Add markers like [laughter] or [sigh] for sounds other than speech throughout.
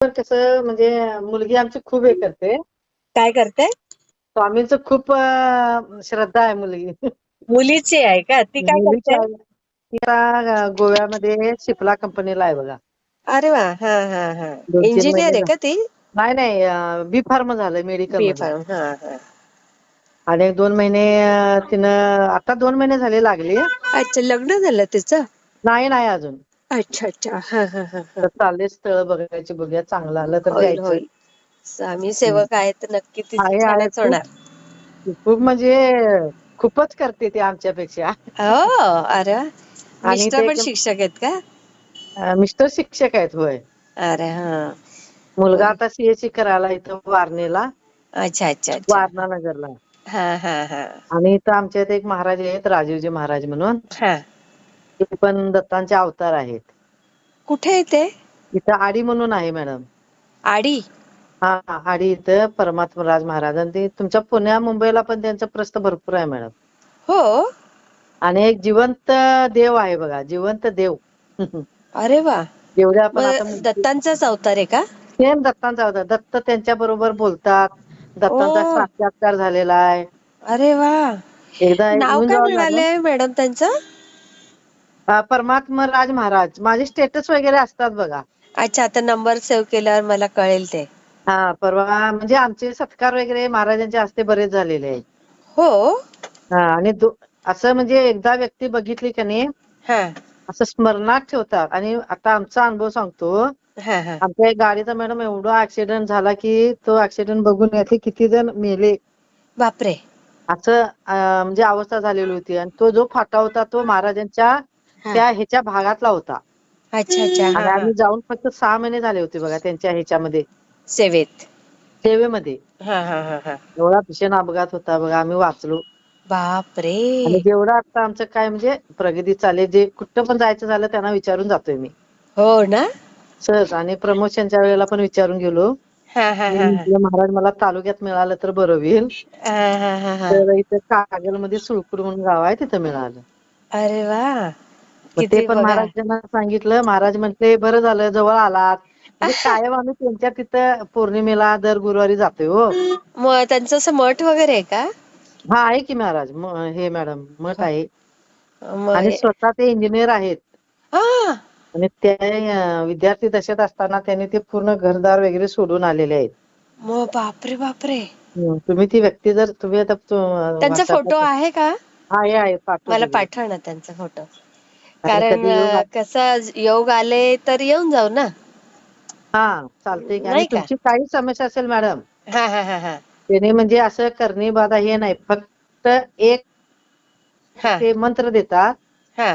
पण कसं म्हणजे मुलगी आमची खूप हे करते. काय करते? स्वामींचं खूप अं, श्रद्धा आहे मुलगी. मुलीची आहे का? ती काय मुलीची करते? आहे. ती आता गोव्यामध्ये सिप्ला कंपनीला आहे बघा. अरे वा हा हा हा. दोन तीन इंजिनियर आहे महिने का ती? नाही नाही B pharm medical B pharm हा हा. आणि दोन महिने अं, तिनं आता दोन महिने झाले लागले. अच्छा लग्न झालं तिचं? नाही नाही अजून. अच्छा अच्छा. हा हा हा हा. तर चालले स्थळ बघायचे बघूया. चांगलं आलं तर होईल स्वामी सेवक आहे तर नक्की आहे, तिचं आहे. छानच होणार. खूप म्हणजे खूपच करते ती आमच्यापेक्षा. हो अरे वा. आणि मिस्टर ते पण एकदम- शिक्षक आहेत का? अं, मिस्टर शिक्षक आहेत होय. अरे हा. मुलगा आता सीएससी करायला इथं वारणेला अच्छा अच्छा अच्छा. वारणा नगरला. हा हा हा. आणि इथं आमच्या इथे एक महाराज आहेत राजीवजी महाराज म्हणून. हा. ते पण दत्तांचे अवतार आहेत. कुठे आहे ते? इथं आडी म्हणून आहे मॅडम. आडी? हा आडी इथं परमात्मा राज महाराज आणि ते तुमच्या पुण्या मुंबईला पण त्यांचं प्रस्त भरपूर आहे मॅडम. हो? आणि एक जिवंत देव आहे बघा जिवंत देव. अरे वा. जेवढे आपण मग दत्तांचाच अवतार आहे का? सेम दत्तांचा अवतार. दत्त त्यांच्या बरोबर बोलतात. दत्तांचा ओ. साक्षात्कार झालेला आहे. अरे वा. एकदा नाव येऊन काय लागलं. मिळालंय मॅडम त्यांचं? परमात्मा राज महाराज. माझे स्टेटस वगैरे असतात बघा. अच्छा आता नंबर सेव्ह केल्यावर मला कळेल ते. हा परवा म्हणजे आमचे सत्कार वगैरे महाराजांच्या हस्ते बरेच झालेले. आहेत हो? हा आणि दो- असं म्हणजे एकदा व्यक्ती बघितली का नाही हा. असं स्मरणात ठेवतात. आणि आता आमचा अनुभव सांगतो. हा हा. आमच्या एक गाडीचा मॅडम एवढा ऍक्सिडेंट झाला की तो ऍक्सिडेंट बघून यातले किती जण मेले. बापरे. असं अं, म्हणजे अवस्था झालेली होती. आणि तो जो फाटा होता तो महाराजांच्या. त्या ह्याच्या भागातला होता. अच्छा अच्छा. आणि हा. आम्ही जाऊन फक्त सहा महिने झाले होते बघा त्यांच्या ह्याच्यामध्ये. सेवेत. सेवेमध्ये. हा हा हा हा. एवढा भीषण अपघात होता बघा आम्ही वाचलो. आणि बापरे जेवढं आता आमचं काय म्हणजे प्रगती चालेल जे कुठं पण जायचं झालं त्यांना विचारून जातोय मी. हो ना? सहज. आणि प्रमोशनच्या वेळेला पण विचारून गेलो. हा हा हा हा. म्हटलं, महाराज मला तालुक्यात मिळालं तर बरं होईल. हा हा हा हा. तर इथं कागलमध्ये सुळपूर म्हणून गाव आहे तिथं मिळालं. अरे वा. मग ते पण महाराजांना सांगितलं. महाराज म्हटले बरं झालं जवळ आलात. म्हणजे [laughs] कायम आम्ही त्यांच्या तिथं पौर्णिमेला दर गुरुवारी जातोय हो. मग त्यांचं असं मठ वगैरे आहे का? हा आहे की महाराज. म- हे मॅडम मठ आहे. मग आणि स्वतः ते इंजिनियर आहेत. हा. आणि ते अं, विद्यार्थी दशेत असताना त्यांनी ते पूर्ण घरदार वगैरे सोडून आलेले आहेत. मग बापरे बापरे. हम्म, तुम्ही ती व्यक्ती जर तुम्ही आता तो- त्यांचा WhatsApp फोटो आहे का? आहे आहे. पाठवते मला मी. पाठवा ना त्यांचा फोटो. कारण कसं योग आले तर येऊन जाऊ ना. हा चालतंय की. आणि नाही का? तुमची काही समस्या असेल मॅडम हा हा हा हा. त्याने म्हणजे असं करणे बाधा हे नाही. फक्त एक हा. ते मंत्र देतात हा.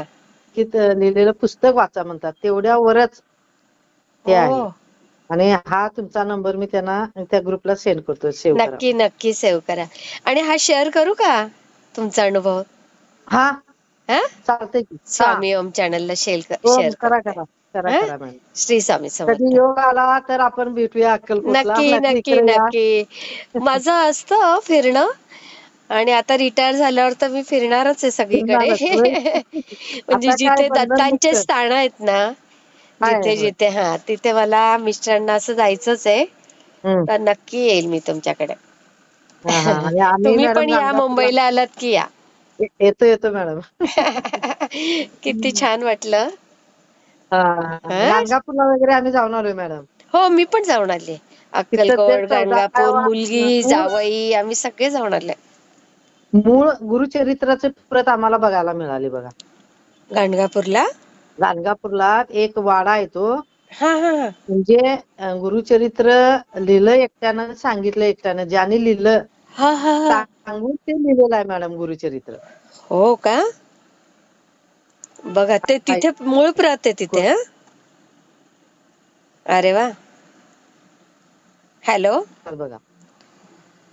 की त- लिहिलेलं पुस्तक वाचा म्हणतात. तेवढ्यावरच ते आहे. हो आणि हा तुमचा नंबर मी त्यांना त्या ग्रुपला सेंड करतो. सेव्ह करा. नक्की नक्की सेव्ह करा. आणि हा शेअर करू का तुमचा अनुभव? हा. चालतंय की. स्वामी ओम चॅनलला शेअर हो, शेअर करा करा करा करा? करा मॅडम श्री स्वामी समर्थ कधी योग आला तर आपण भेटूया अक्कलकोटला नक्की नक्की या. नक्की माझं असतं फिरणं आणि आता रिटायर झाल्यावर तर मी फिरणारच आहे सगळीकडे फिरणारच. [laughs] म्हणजे आता काय जिथे बंधन दत्तांचे मुक्त. स्थान आहेत ना आहे, जिथे होय. जिथे हा तिथे मला मिस्टरांना असं जायचंच आहे हम्म. तर नक्की येईल मी तुमच्याकडे हा, हा. आणि आम्ही तुम्ही पण या मुंबईला आलात की ये- येतो येतो मॅडम. [laughs] किती छान वाटलं? गाणगापूरला वगैरे आम्ही जाऊन आलोय मॅडम. हो मी पण जाऊन आले. अक्कलकोट गाणगापूर गावा- मुलगी जावई आम्ही सगळे जाऊन आले. मूळ गुरुचरित्राचे प्रत आम्हाला बघायला मिळाली बघा. गाणगापूरला? गाणगापूरला एक वाडा आहे तो. हा हा हा. म्हणजे गुरुचरित्र लिहिलं एकट्यानं सांगितलं एकट्यानं. ज्याने लिहिलं सांगून ते लिहिलेलं आहे मॅडम गुरुचरित्र. हो का? बघा ते तिथे मूळ प्रत आहे तिथे हं? अरे वा. हॅलो? तर बघा.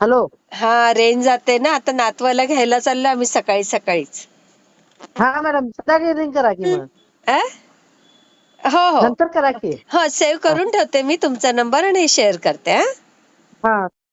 हॅलो? हा रेंज जाते ना आता नातवाला घ्यायला चाललो आम्ही सकाळी सकाळीच. हा मॅडम सकाळी रिंग करा की मग. अं? हो हो. नंतर करा की. हो सेव्ह करून ठेवते मी तुमचा नंबर आणि शेअर करते हं? हा.